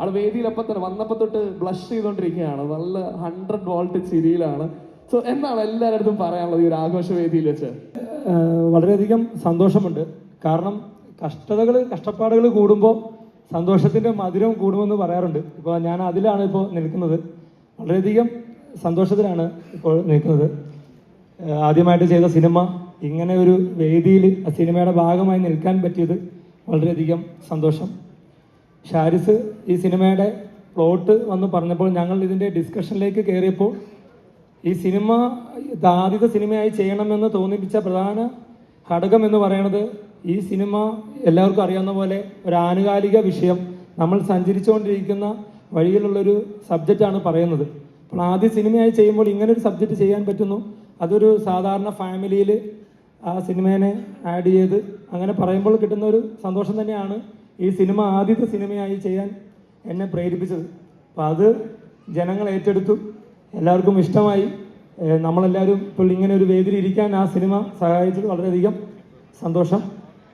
ആൾ വേദിയിലപ്പം തന്നെ വന്നപ്പോൾ തൊട്ട് ബ്ലഷ് ചെയ്തുകൊണ്ടിരിക്കുകയാണ് നല്ല ഹൺഡ്രഡ് വോൾട്ട് ചിരിയിലാണ്. സോ എന്താണ് എല്ലാവരുടെ പറയാനുള്ളത് ഈ ഒരു ആഘോഷ വേദിയിൽ വെച്ച്? വളരെയധികം സന്തോഷമുണ്ട്. കാരണം കഷ്ടതകൾ കഷ്ടപ്പാടുകൾ കൂടുമ്പോൾ സന്തോഷത്തിന്റെ മധുരം കൂടുമെന്ന് പറയാറുണ്ട്. ഇപ്പോൾ ഞാൻ അതിലാണ് ഇപ്പോൾ നിൽക്കുന്നത്. വളരെയധികം സന്തോഷത്തിലാണ് ഇപ്പോൾ നിൽക്കുന്നത്. ആദ്യമായിട്ട് ചെയ്ത സിനിമ ഇങ്ങനെ ഒരു വേദിയിൽ സിനിമയുടെ ഭാഗമായി നിൽക്കാൻ പറ്റിയത് വളരെയധികം സന്തോഷം. ഷാരിസ് ഈ സിനിമയുടെ പ്ലോട്ട് വന്ന് പറഞ്ഞപ്പോൾ ഞങ്ങൾ ഇതിന്റെ ഡിസ്കഷനിലേക്ക് കയറിയപ്പോൾ ഈ സിനിമ ആദ്യത്തെ സിനിമയായി ചെയ്യണമെന്ന് തോന്നിപ്പിച്ച പ്രധാന ഘടകം എന്ന് പറയുന്നത് ഈ സിനിമ എല്ലാവർക്കും അറിയാവുന്ന പോലെ ഒരു ആനുകാലിക വിഷയം. നമ്മൾ സഞ്ചരിച്ചുകൊണ്ടിരിക്കുന്ന വഴിയിലുള്ളൊരു സബ്ജക്റ്റാണ് പറയുന്നത്. അപ്പോൾ ആദ്യ സിനിമയായി ചെയ്യുമ്പോൾ ഇങ്ങനൊരു സബ്ജക്റ്റ് ചെയ്യാൻ പറ്റുന്നു. അതൊരു സാധാരണ ഫാമിലിയിൽ ആ സിനിമേനെ ആഡ് ചെയ്ത് അങ്ങനെ പറയുമ്പോൾ കിട്ടുന്ന ഒരു സന്തോഷം തന്നെയാണ്. ഈ സിനിമ ആദ്യത്തെ സിനിമയായി ചെയ്യാൻ എന്നെ പ്രേരിപ്പിച്ചത്. അപ്പോൾ അത് ജനങ്ങൾ ഏറ്റെടുത്തു. എല്ലാവർക്കും ഇഷ്ടമായി. നമ്മളെല്ലാവരും ഇപ്പോൾ ഇങ്ങനെ ഒരു വേദിയിൽ ഇരിക്കാൻ ആ സിനിമ സഹായിച്ചത് വളരെയധികം സന്തോഷം.